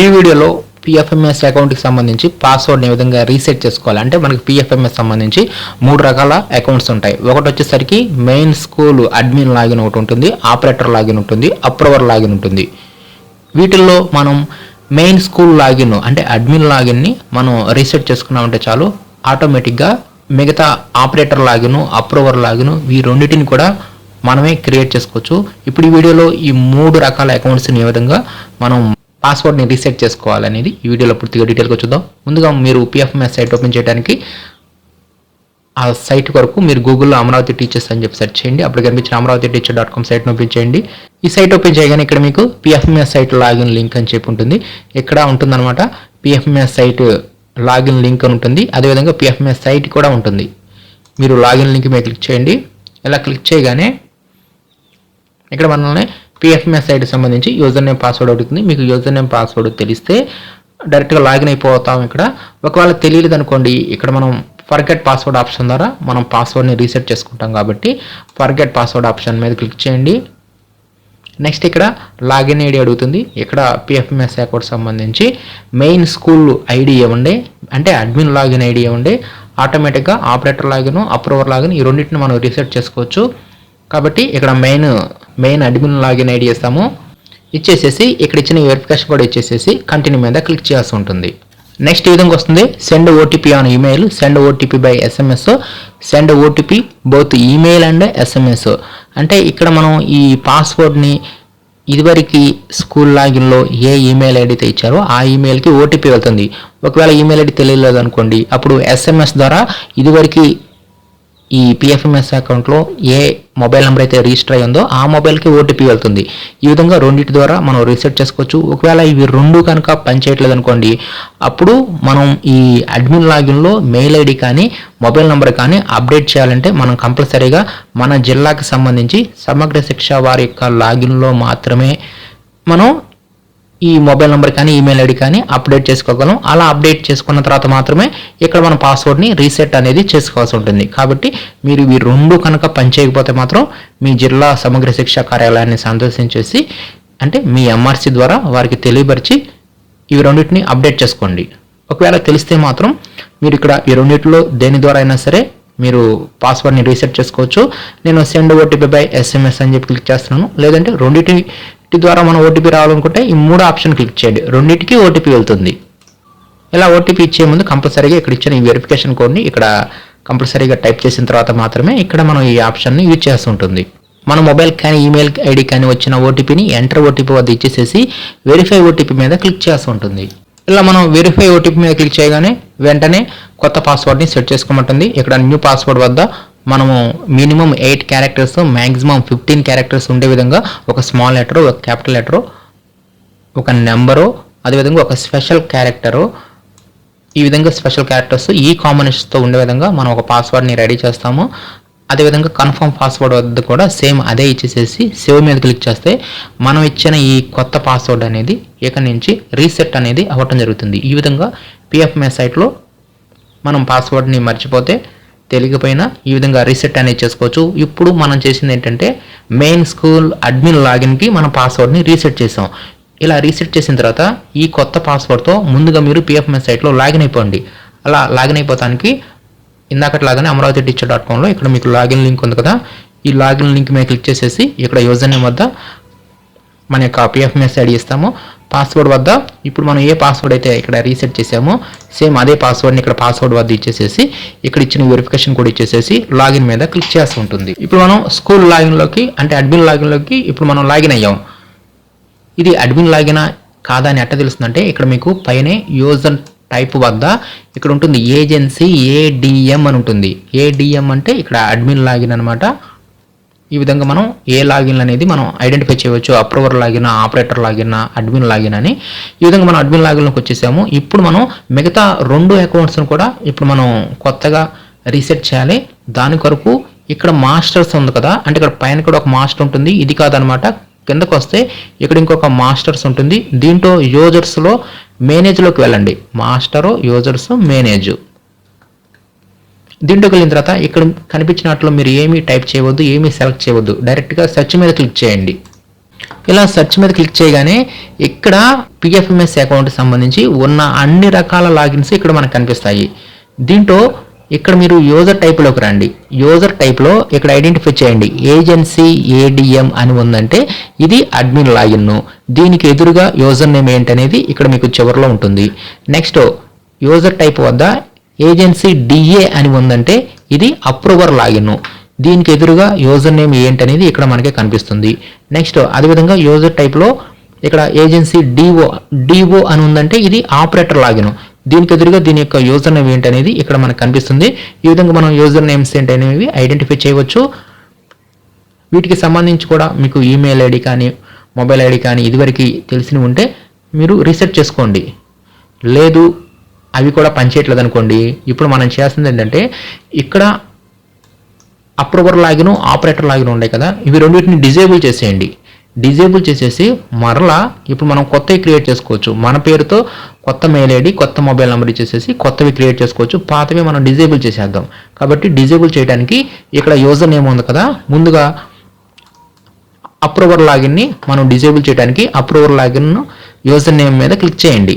ఈ వీడియోలో పిఎఫ్ఎంఎస్ అకౌంట్కి సంబంధించి పాస్వర్డ్ని ఏ విధంగా రీసెట్ చేసుకోవాలి? అంటే మనకి పిఎఫ్ఎంఎస్ సంబంధించి మూడు రకాల అకౌంట్స్ ఉంటాయి. ఒకటి వచ్చేసరికి మెయిన్ స్కూల్ అడ్మిన్ లాగిన్ ఒకటి ఉంటుంది ఆపరేటర్ లాగిన్ ఉంటుంది అప్రూవర్ లాగిన్ ఉంటుంది. వీటిల్లో మనం మెయిన్ స్కూల్ లాగిన్ అంటే అడ్మిన్ లాగిన్ని మనం రీసెట్ చేసుకున్నామంటే చాలు ఆటోమేటిక్గా మిగతా ఆపరేటర్ లాగిన్ అప్రూవర్ లాగిన్ ఈ రెండింటిని కూడా మనమే క్రియేట్ చేసుకోవచ్చు. ఇప్పుడు ఈ వీడియోలో ఈ మూడు రకాల అకౌంట్స్ని ఏ విధంగా మనం పాస్వర్డ్ని రీసెట్ చేసుకోవాలనేది ఈ వీడియోలో పూర్తిగా డీటెయిల్గా చూద్దాం. ముందుగా మీరు పిఎఫ్ఎంఎస్ సైట్ ఓపెన్ చేయడానికి ఆ సైట్ వరకు మీరు గూగుల్లో అమరావతి టీచర్స్ అని చెప్పి సెర్చ్ చేయండి. అప్పుడు కనిపించిన అమరావతి టీచర్ డాట్ కామ్ సైట్ని ఓపెన్ చేయండి. ఈ సైట్ ఓపెన్ చేయగానే ఇక్కడ మీకు పిఎఫ్ఎంఎస్ సైట్ లాగిన్ లింక్ అని చెప్పి ఉంటుంది. ఇక్కడ ఉంటుందన్నమాట పిఎఫ్ఎంఎస్ సైట్ లాగిన్ లింక్ అని ఉంటుంది. అదేవిధంగా పిఎఫ్ఎంఎస్ సైట్ కూడా ఉంటుంది. మీరు లాగిన్ లింక్ మీద క్లిక్ చేయండి. ఇలా క్లిక్ చేయగానే ఇక్కడ మనల్ని పిఎఫ్ఎంఎస్ ఐడి సంబంధించి యూజర్ నేమ్ పాస్వర్డ్ అడుగుతుంది. మీకు యూజర్ నేమ్ పాస్వర్డ్ తెలిస్తే డైరెక్ట్గా లాగిన్ అయిపోతాం ఇక్కడ. ఒకవేళ తెలియలేదు అనుకోండి ఇక్కడ మనం ఫర్గెట్ పాస్వర్డ్ ఆప్షన్ ద్వారా మనం పాస్వర్డ్ని రీసెట్ చేసుకుంటాం కాబట్టి ఫర్గెట్ పాస్వర్డ్ ఆప్షన్ మీద క్లిక్ చేయండి. నెక్స్ట్ ఇక్కడ లాగిన్ ఐడి అడుగుతుంది. ఇక్కడ పిఎఫ్ఎంఎస్ అకౌంట్ సంబంధించి మెయిన్ స్కూల్ ఐడి ఇవ్వండి అంటే అడ్మిన్ లాగిన్ ఐడి ఇవ్వండి ఆటోమేటిక్గా ఆపరేటర్ లాగిన్ అప్రూవర్ లాగిన్ ఈ రెండింటిని మనం రీసెట్ చేసుకోవచ్చు. కాబట్టి ఇక్కడ main main admin login ID చేస్తాము. ఇచ్చేసేసి ఇక్కడ ఇచ్చిన వెరిఫికేషన్ కూడా ఇచ్చేసేసి కంటిన్యూ మీద క్లిక్ చేయాల్సి ఉంటుంది. నెక్స్ట్ విధంగా వస్తుంది. Send OTP on email send OTP by SMS send OTP both email and SMS అంటే ఇక్కడ మనం ఈ పాస్వర్డ్ని ఇదివరకు స్కూల్ లాగిన్లో ఏ ఈమెయిల్ ఐడి అయితే ఇచ్చారో ఆ ఈమెయిల్కి ఓటీపీ వెళ్తుంది. ఒకవేళ ఈమెయిల్ ఐడి తెలియలేదు అనుకోండి అప్పుడు ఎస్ఎంఎస్ ద్వారా ఇదివరకు ఈ పిఎఫ్ఎంఎస్ అకౌంట్లో ఏ మొబైల్ నెంబర్ అయితే రిజిస్టర్ అయ్యి ఉందో ఆ మొబైల్కి ఓటీపీ వెళ్తుంది. ఈ విధంగా రెండింటి ద్వారా మనం రీసెట్ చేసుకోవచ్చు. ఒకవేళ ఇవి రెండు కనుక పనిచేయట్లేదు అనుకోండి అప్పుడు మనం ఈ అడ్మిన్ లాగిన్లో మెయిల్ ఐడి కానీ మొబైల్ నెంబర్ కానీ అప్డేట్ చేయాలంటే మనం కంపల్సరీగా మన జిల్లాకి సంబంధించి సమగ్ర శిక్ష వారి యొక్క లాగిన్లో మాత్రమే మనం ఈ మొబైల్ నెంబర్ కానీ ఈమెయిల్ ఐడి కానీ అప్డేట్ చేసుకోగలం. అలా అప్డేట్ చేసుకున్న తర్వాత మాత్రమే ఇక్కడ మన పాస్వర్డ్ని రీసెట్ అనేది చేసుకోవాల్సి ఉంటుంది. కాబట్టి మీరు ఇవి రెండు కనుక పనిచేయకపోతే మాత్రం మీ జిల్లా సమగ్ర శిక్షా కార్యాలయాన్ని సందర్శించేసి అంటే మీ ఎంఆర్సి ద్వారా వారికి తెలియపరిచి ఇవి రెండింటిని అప్డేట్ చేసుకోండి. ఒకవేళ తెలిస్తే మాత్రం మీరు ఇక్కడ ఈ రెండింటిలో దేని ద్వారా అయినా సరే మీరు పాస్వర్డ్ని రీసెట్ చేసుకోవచ్చు. నేను సెండ్ ఓటీపీ బై ఎస్ఎంఎస్ అని చెప్పి క్లిక్ చేస్తున్నాను. లేదంటే రెండింటి ద్వారా మనం ఓటీపీ రావాలనుకుంటే ఈ మూడు ఆప్షన్ క్లిక్ చేయండి. రెండింటికి ఓటీపీ వెళ్తుంది. ఇలా ఓటీపీ ఇచ్చే ముందు కంపల్సరీగా ఇక్కడ ఇచ్చిన ఈ వెరిఫికేషన్ కోడ్ని ఇక్కడ కంపల్సరీగా టైప్ చేసిన తర్వాత మాత్రమే ఇక్కడ మనం ఈ ఆప్షన్ని యూజ్ చేస్తూ ఉంటుంది. మన మొబైల్ కానీ ఈమెయిల్ ఐడి కానీ వచ్చిన ఓటీపీని ఎంటర్ ఓటీపీ వద్ద ఇచ్చేసేసి వెరిఫై ఓటీపీ మీద క్లిక్ చేస్తూ ఉంటుంది. ఇలా మనం వెరిఫై ఓటీపీ మీద క్లిక్ చేయగానే వెంటనే కొత్త పాస్వర్డ్ని సెట్ చేసుకోమంటుంది. ఇక్కడ న్యూ పాస్వర్డ్ వద్ద మనము minimum eight characters maximum fifteen characters ఉండే విధంగా ఒక స్మాల్ లెటర్ ఒక క్యాపిటల్ లెటరు ఒక నెంబరు అదేవిధంగా ఒక స్పెషల్ క్యారెక్టరు. ఈ విధంగా స్పెషల్ క్యారెక్టర్స్ ఈ కాంబినేషన్తో ఉండే విధంగా మనం ఒక పాస్వర్డ్ని రెడీ చేస్తాము. అదేవిధంగా కన్ఫర్మ్ పాస్వర్డ్ వద్ద కూడా సేమ్ అదే ఇచ్చేసేసి సేవ్ మీద క్లిక్ చేస్తే మనం ఇచ్చిన ఈ కొత్త పాస్వర్డ్ అనేది ఇక నుంచి రీసెట్ అనేది అవ్వటం జరుగుతుంది. ఈ విధంగా పిఎఫ్ఎంఎస్ సైట్లో మనం పాస్వర్డ్ని మర్చిపోతే తెలియకపోయినా ఈ విధంగా రీసెట్ అనేది చేసుకోవచ్చు. ఇప్పుడు మనం చేసింది ఏంటంటే మెయిన్ స్కూల్ అడ్మిన్ లాగిన్కి మన పాస్వర్డ్ని రీసెట్ చేసాం ఇలా రీసెట్ చేసిన తర్వాత ఈ కొత్త పాస్వర్డ్తో ముందుగా మీరు పిఎఫ్ఎంఎస్ సైట్లో లాగిన్ అయిపోండి. అలా లాగిన్ అయిపోతానికి ఇందాకట్లాగానే అమరావతి టీచర్ డాట్ కామ్లో ఇక్కడ మీకు లాగిన్ లింక్ ఉంది కదా. ఈ లాగిన్ లింక్ మీద క్లిక్ చేసేసి ఇక్కడ యూజర్ నేమ్ వద్ద మన యొక్క పిఎఫ్ఎంఎస్ ఐడి ఇస్తాము. పాస్వర్డ్ వద్ద ఇప్పుడు మనం ఏ పాస్వర్డ్ అయితే ఇక్కడ రీసెట్ చేసామో సేమ్ అదే పాస్వర్డ్ని ఇక్కడ పాస్వర్డ్ వద్ద ఇచ్చేసేసి ఇక్కడ ఇచ్చిన వెరిఫికేషన్ కూడా ఇచ్చేసేసి లాగిన్ మీద క్లిక్ చేస్తూ ఉంటుంది. ఇప్పుడు మనం స్కూల్ లాగిన్లోకి అంటే అడ్మిన్ లాగిన్లోకి ఇప్పుడు మనం లాగిన్ అయ్యాం. ఇది అడ్మిన్ లాగినా కాదా అని ఎట్ట తెలుస్తుందంటే ఇక్కడ మీకు పైనే యూజర్ టైప్ వద్ద ఇక్కడ ఉంటుంది ఏజెన్సీ ఏడిఎం అని ఉంటుంది. ఏడిఎం అంటే ఇక్కడ అడ్మిన్ లాగిన్ అనమాట ఈ విధంగా మనం ఏ లాగిన్ అనేది మనం ఐడెంటిఫై చేయవచ్చు. Approver login operator login admin login అని ఈ విధంగా మనం అడ్మిన్ లాగిన్లోకి వచ్చేసాము. ఇప్పుడు మనం మిగతా రెండు అకౌంట్స్ని కూడా ఇప్పుడు మనం కొత్తగా రీసెట్ చేయాలి. దాని కొరకు ఇక్కడ మాస్టర్స్ ఉంది కదా. అంటే ఇక్కడ పైన కూడా ఒక మాస్టర్ ఉంటుంది. ఇది కాదనమాట. కిందకు వస్తే ఇక్కడ ఇంకొక మాస్టర్స్ ఉంటుంది. దీంట్లో యూజర్స్లో మేనేజ్లోకి వెళ్ళండి. మాస్టరు యూజర్స్ మేనేజ్ దీంట్లోకి వెళ్ళిన తర్వాత ఇక్కడ కనిపించినట్లు మీరు ఏమీ టైప్ చేయవద్దు ఏమీ సెలెక్ట్ చేయవద్దు. డైరెక్ట్గా సెర్చ్ మీద క్లిక్ చేయండి. ఇలా సెర్చ్ మీద క్లిక్ చేయగానే ఇక్కడ పిఎఫ్ఎంఎస్ అకౌంట్కి సంబంధించి ఉన్న అన్ని రకాల లాగిన్స్ ఇక్కడ మనకు కనిపిస్తాయి. దీంట్లో ఇక్కడ మీరు యూజర్ టైప్లోకి రండి. యూజర్ టైప్లో ఇక్కడ ఐడెంటిఫై చేయండి. ఏజెన్సీ ఏడిఎం అని ఉందంటే ఇది అడ్మిన్ లాగిన్ దీనికి ఎదురుగా యూజర్ నేమ్ ఏంటనేది ఇక్కడ మీకు చివరిలో ఉంటుంది. నెక్స్ట్ యూజర్ టైప్ వద్ద ఏజెన్సీ డిఏ అని ఉందంటే ఇది అప్రూవర్ లాగిన్ దీనికి ఎదురుగా యూజర్ నేమ్ ఏంటనేది ఇక్కడ మనకి కనిపిస్తుంది. నెక్స్ట్ అదేవిధంగా యూజర్ టైప్లో ఇక్కడ ఏజెన్సీ డిఓ డిఓ అని ఉందంటే ఇది ఆపరేటర్ లాగిన్. దీనికి ఎదురుగా దీని యొక్క యూజర్ నేమ్ ఏంటనేది ఇక్కడ మనకు కనిపిస్తుంది. ఈ విధంగా మనం యూజర్ నేమ్స్ ఏంటనేవి ఐడెంటిఫై చేయవచ్చు. వీటికి సంబంధించి కూడా మీకు ఈమెయిల్ ఐడి కానీ మొబైల్ ఐడి కానీ ఇదివరకు తెలిసినవి ఉంటే మీరు రీసెర్చ్ చేసుకోండి. లేదు అవి కూడా పనిచేయట్లేదు అనుకోండి ఇప్పుడు మనం చేస్తుంది ఏంటంటే ఇక్కడ అప్రూవర్ లాగిన్ ఆపరేటర్ లాగిన్ ఉన్నాయి కదా ఇవి రెండింటిని డిజేబుల్ చేసేయండి. డిజేబుల్ చేసేసి మరలా ఇప్పుడు మనం కొత్తవి క్రియేట్ చేసుకోవచ్చు. మన పేరుతో కొత్త మెయిల్ ఐడి కొత్త మొబైల్ నెంబర్ ఇచ్చేసేసి కొత్తవి క్రియేట్ చేసుకోవచ్చు. పాతవి మనం డిజేబుల్ చేసేద్దాం. కాబట్టి డిజేబుల్ చేయడానికి ఇక్కడ యూజర్ నేమ్ ఉంది కదా ముందుగా అప్రూవర్ లాగిన్ని మనం డిజేబుల్ చేయడానికి అప్రూవర్ లాగిన్ యూజర్ నేమ్ మీద క్లిక్ చేయండి.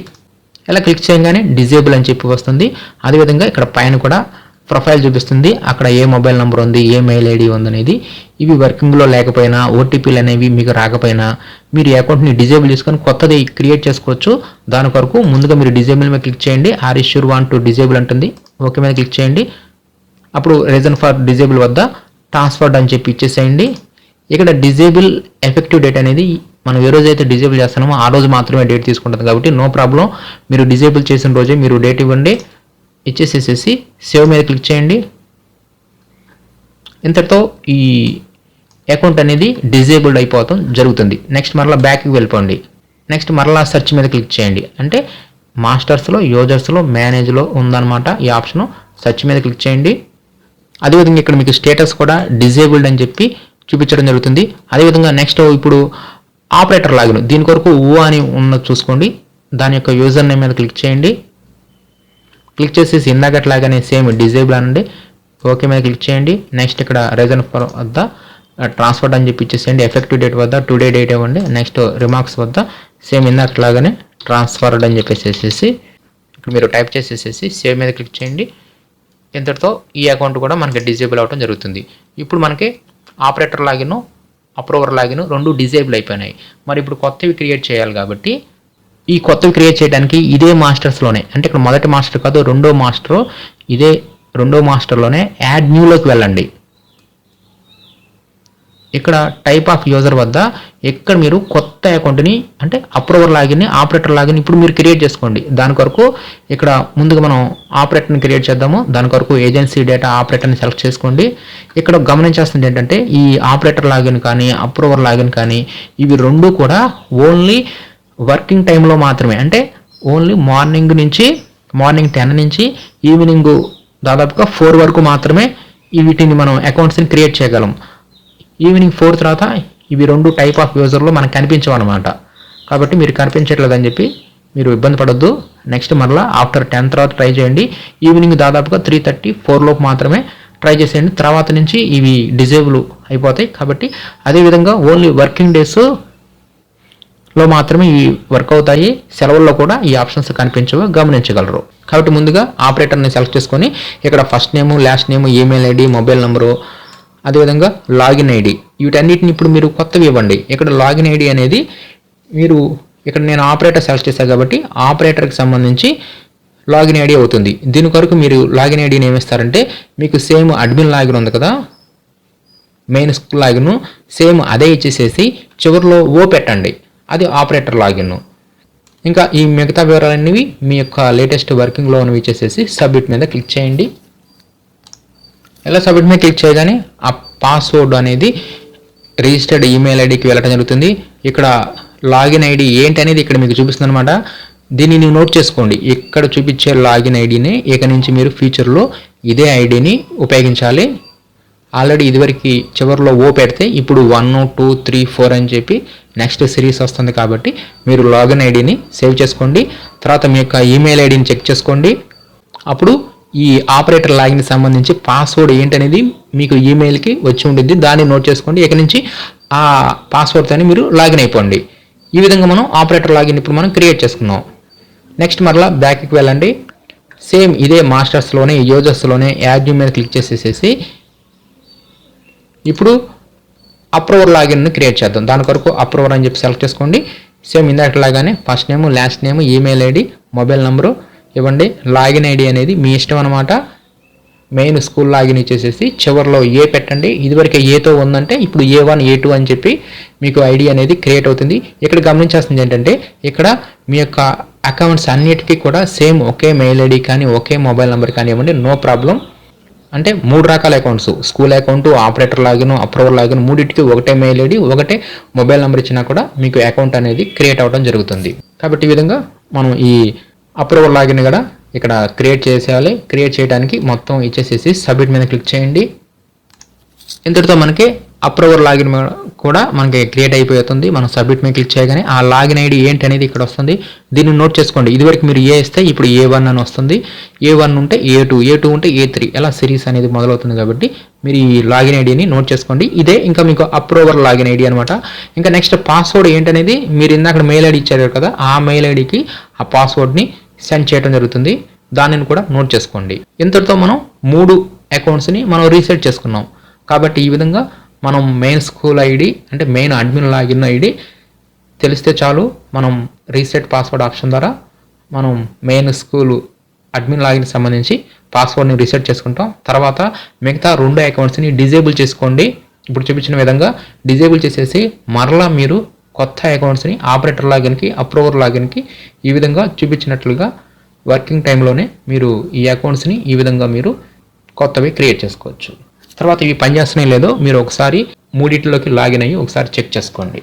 ఇలా క్లిక్ చేయగానే డిజేబుల్ అని చెప్పి వస్తుంది. అదేవిధంగా ఇక్కడ పైన కూడా ప్రొఫైల్ చూపిస్తుంది. అక్కడ ఏ మొబైల్ నెంబర్ ఉంది ఏ మెయిల్ ఐడి ఉంది అనేది ఇవి వర్కింగ్లో లేకపోయినా ఓటీపీలు అనేవి మీకు రాకపోయినా మీరు ఈ అకౌంట్ని డిజేబుల్ చేసుకొని కొత్తది క్రియేట్ చేసుకోవచ్చు. దాని కొరకు ముందుగా మీరు డిజేబుల్ మీద క్లిక్ చేయండి. Are you sure want to disable అంటుంది. ఓకే మీద క్లిక్ చేయండి. అప్పుడు రీజన్ ఫర్ డిజేబుల్ వద్ద ట్రాన్స్ఫర్డ్ అని చెప్పి ఇచ్చేసేయండి. ఇక్కడ డిజేబుల్ ఎఫెక్టివ్ డేట్ అనేది మనం ఏ రోజు అయితే డిజేబుల్ చేస్తున్నామో ఆ రోజు మాత్రమే డేట్ తీసుకుంటుంది కాబట్టి నో ప్రాబ్లం మీరు డిజేబుల్ చేసిన రోజే మీరు డేట్ ఇవ్వండి. ఇచ్చేసేసేసి సేవ్ మీద క్లిక్ చేయండి. ఇంతటితో ఈ అకౌంట్ అనేది డిజేబుల్డ్ అయిపోవటం జరుగుతుంది. నెక్స్ట్ మరలా బ్యాక్కి వెళ్ళిపోండి. నెక్స్ట్ మరలా సెర్చ్ మీద క్లిక్ చేయండి. అంటే మాస్టర్స్లో యూజర్స్లో మేనేజ్లో ఉందన్నమాట ఈ ఆప్షను సెర్చ్ మీద క్లిక్ చేయండి. అదేవిధంగా ఇక్కడ మీకు స్టేటస్ కూడా డిజేబుల్డ్ అని చెప్పి చూపించడం జరుగుతుంది. అదేవిధంగా నెక్స్ట్ ఇప్పుడు ఆపరేటర్ లాగిన్. దీని కొరకు ఊ అని ఉన్న చూసుకోండి. దాని యొక్క యూజర్ నేమ్ మీద క్లిక్ చేయండి. క్లిక్ చేసేసి ఇందాకట్లాగానే సేమ్ డిజేబుల్ అనండి. ఓకే మీద క్లిక్ చేయండి. నెక్స్ట్ ఇక్కడ రీజన్ ఫర్ వద్ద ట్రాన్స్ఫర్ అని చెప్పి ఇచ్చేసేయండి. ఎఫెక్టివ్ డేట్ వద్ద టుడే డేట్ ఇవ్వండి. నెక్స్ట్ రిమార్క్స్ వద్ద సేమ్ ఇందాకట్లాగానే ట్రాన్స్ఫర్డ్ అని చెప్పేసేసి ఇక్కడ మీరు టైప్ చేసేసేసి సేవ్ మీద క్లిక్ చేయండి. ఇంతటితో ఈ అకౌంట్ కూడా మనకి డిజేబుల్ అవ్వడం జరుగుతుంది. ఇప్పుడు మనకి ఆపరేటర్ లాగిన్ అప్రూవర్ లాగిన్ రెండు డిజేబుల్ అయిపోయినాయి. మరి ఇప్పుడు కొత్తవి క్రియేట్ చేయాలి కాబట్టి ఈ కొత్తవి క్రియేట్ చేయడానికి ఇదే మాస్టర్స్లోనే అంటే ఇక్కడ మొదటి మాస్టర్ కాదు రెండో మాస్టర్ ఇదే రెండో మాస్టర్లోనే యాడ్ న్యూలోకి వెళ్ళండి. ఇక్కడ టైప్ ఆఫ్ యూజర్ వద్ద ఇక్కడ మీరు కొత్త అకౌంట్ని అంటే అప్రూవర్ లాగిన్ ఆపరేటర్ లాగిన్ ఇప్పుడు మీరు క్రియేట్ చేసుకోండి. దాని కొరకు ఇక్కడ ముందుగా మనం ఆపరేటర్ని క్రియేట్ చేద్దాము. దాని కొరకు ఏజెన్సీ డేటా ఆపరేటర్ని సెలెక్ట్ చేసుకోండి. ఇక్కడ గమనించాల్సింది ఏంటంటే ఈ ఆపరేటర్ లాగిన్ కానీ అప్రూవర్ లాగిన్ కానీ ఇవి రెండు కూడా ఓన్లీ వర్కింగ్ టైంలో మాత్రమే. అంటే ఓన్లీ మార్నింగ్ నుంచి మార్నింగ్ టెన్ నుంచి ఈవినింగ్ దాదాపుగా ఫోర్ వరకు మాత్రమే వీటిని మనం అకౌంట్స్ని క్రియేట్ చేయగలం. ఈవినింగ్ ఫోర్ తర్వాత ఇవి రెండు టైప్ ఆఫ్ యూజర్లో మనకు కనిపించవు అనమాట కాబట్టి మీరు కనిపించట్లేదని చెప్పి మీరు ఇబ్బంది పడొద్దు. నెక్స్ట్ మరలా ఆఫ్టర్ టెన్ తర్వాత ట్రై చేయండి. ఈవినింగ్ దాదాపుగా త్రీ థర్టీ ఫోర్ లోపు మాత్రమే ట్రై చేసేయండి. తర్వాత నుంచి ఇవి డిజేబుల్ అయిపోతాయి. కాబట్టి అదేవిధంగా ఓన్లీ వర్కింగ్ డేస్లో మాత్రమే ఇవి వర్క్ అవుతాయి. సెలవుల్లో కూడా ఈ ఆప్షన్స్ కనిపించవు. గమనించగలరు. కాబట్టి ముందుగా ఆపరేటర్ని సెలెక్ట్ చేసుకొని ఇక్కడ first name last name email ID mobile number అదేవిధంగా లాగిన్ ఐడి. వీటన్నిటిని ఇప్పుడు మీరు కొత్తవి ఇవ్వండి. ఇక్కడ లాగిన్ ఐడి అనేది మీరు ఇక్కడ నేను ఆపరేటర్ సెలెక్ట్ చేశాను కాబట్టి ఆపరేటర్కి సంబంధించి లాగిన్ ఐడి అవుతుంది. దీని కొరకు మీరు లాగిన్ ఐడిని ఏమిస్తారంటే మీకు సేమ్ అడ్మిన్ లాగిన్ ఉంది కదా మెయిన్ స్కూల్ లాగిన్ సేమ్ అదే ఇచ్చేసేసి చివరిలో ఓ పెట్టండి. అది ఆపరేటర్ లాగిన్. ఇంకా ఈ మిగతా వివరాలన్నీ మీ యొక్క లేటెస్ట్ వర్కింగ్లో ఉన్నవి ఇచ్చేసేసి సబ్మిట్ మీద క్లిక్ చేయండి. ఇలా సబ్మిట్ మీద క్లిక్ చేయగానే ఆ పాస్వర్డ్ అనేది రిజిస్టర్డ్ ఈమెయిల్ ఐడికి వెళ్ళడం జరుగుతుంది. ఇక్కడ లాగిన్ ఐడి ఏంటి అనేది ఇక్కడ మీకు చూపిస్తుంది అనమాట దీనిని నోట్ చేసుకోండి. ఇక్కడ చూపించే లాగిన్ ఐడిని ఇక నుంచి మీరు ఫ్యూచర్లో ఇదే ఐడిని ఉపయోగించాలి. ఆల్రెడీ ఇదివరకు చివరిలో ఓ పెడితే ఇప్పుడు వన్ టూ త్రీ ఫోర్ అని చెప్పి నెక్స్ట్ సిరీస్ వస్తుంది కాబట్టి మీరు లాగిన్ ఐడిని సేవ్ చేసుకోండి. తర్వాత మీ యొక్క ఈమెయిల్ ఐడిని చెక్ చేసుకోండి. అప్పుడు ఈ ఆపరేటర్ లాగిన్ సంబంధించి పాస్వర్డ్ ఏంటనేది మీకు ఈమెయిల్కి వచ్చి ఉంటుంది. దాన్ని నోట్ చేసుకోండి. ఇక నుంచి ఆ పాస్వర్డ్తో మీరు లాగిన్ అయిపోండి. ఈ విధంగా మనం ఆపరేటర్ లాగిన్ ఇప్పుడు మనం క్రియేట్ చేసుకున్నాం. నెక్స్ట్ మరలా బ్యాక్కి వెళ్ళండి. సేమ్ ఇదే మాస్టర్స్లోనే యూజర్స్లోనే యాడ్ మీద క్లిక్ చేసేసేసి ఇప్పుడు అప్రూవర్ లాగిన్ క్రియేట్ చేద్దాం. దాని కొరకు అప్రూవర్ అని చెప్పి సెలెక్ట్ చేసుకోండి. Same ఇందాకలాగానే first name last name email ID mobile number ఇవ్వండి. లాగిన్ ఐడి అనేది మీ ఇష్టం అనమాట మెయిన్ స్కూల్ లాగిన్ ఇచ్చేసేసి చివరిలో ఏ పెట్టండి. ఇదివరకే ఏతో ఉందంటే ఇప్పుడు ఏ వన్ ఏ టూ అని చెప్పి మీకు ఐడి అనేది క్రియేట్ అవుతుంది. ఇక్కడ గమనించాల్సింది ఏంటంటే ఇక్కడ మీ యొక్క అకౌంట్స్ అన్నిటికీ కూడా సేమ్ ఒకే మెయిల్ ఐడి కానీ ఒకే మొబైల్ నెంబర్ కానీ ఇవ్వండి. No problem. అంటే మూడు రకాల accounts. School account operator login approver login మూడింటికి ఒకటే మెయిల్ ఐడి ఒకటే మొబైల్ నెంబర్ ఇచ్చినా కూడా మీకు అకౌంట్ అనేది క్రియేట్ అవ్వడం జరుగుతుంది. కాబట్టి ఈ విధంగా మనం ఈ అప్రూవల్ లాగిన్ కూడా ఇక్కడ క్రియేట్ చేసేయాలి. క్రియేట్ చేయడానికి మొత్తం ఇచ్చేసేసి సబ్మిట్ మీద క్లిక్ చేయండి. ఇంతటితో మనకి అప్రూవర్ లాగిన్ కూడా మనకి క్రియేట్ అయిపోతుంది. మనం సబ్మిట్ మీద క్లిక్ చేయగానే ఆ లాగిన్ ఐడి ఏంటి అనేది ఇక్కడ వస్తుంది. దీన్ని నోట్ చేసుకోండి. ఇదివరకు మీరు ఏ ఇస్తే ఇప్పుడు ఏ వన్ అని వస్తుంది. ఏ వన్ ఉంటే ఏ టూ ఏ టూ ఉంటే ఏ త్రీ. ఎలా సిరీస్ అనేది మొదలవుతుంది కాబట్టి మీరు ఈ లాగిన్ ఐడిని నోట్ చేసుకోండి. ఇదే ఇంకా మీకు అప్రూవర్ లాగిన్ ఐడి అనమాట ఇంకా నెక్స్ట్ పాస్వర్డ్ ఏంటనేది మీరు ఇందాక మెయిల్ ఐడి ఇచ్చారు కదా ఆ మెయిల్ ఐడికి ఆ పాస్వర్డ్ని సెండ్ చేయడం జరుగుతుంది. దానిని కూడా నోట్ చేసుకోండి. ఇంతటితో మనం మూడు అకౌంట్స్ని మనం రీసెట్ చేసుకున్నాం. కాబట్టి ఈ విధంగా మనం మెయిన్ స్కూల్ ఐడి అంటే మెయిన్ అడ్మిన్ లాగిన్ ఐడి తెలిస్తే చాలు మనం రీసెట్ పాస్వర్డ్ ఆప్షన్ ద్వారా మనం మెయిన్ స్కూల్ అడ్మిన్ లాగిన్ సంబంధించి పాస్వర్డ్ని రీసెట్ చేసుకుంటాం. తర్వాత మిగతా రెండు అకౌంట్స్ని డిజేబుల్ చేసుకోండి. ఇప్పుడు చూపించిన విధంగా డిజేబుల్ చేసేసి మరలా మీరు కొత్త అకౌంట్స్ని ఆపరేటర్ లాగిన్కి అప్రూవర్ లాగిన్కి ఈ విధంగా చూపించినట్లుగా వర్కింగ్ టైంలోనే మీరు ఈ అకౌంట్స్ని ఈ విధంగా మీరు కొత్తవి క్రియేట్ చేసుకోవచ్చు. తర్వాత ఇవి పనిచేస్తున్నాయి లేదో మీరు ఒకసారి మూడింటిలోకి లాగిన్ అయ్యి ఒకసారి చెక్ చేసుకోండి.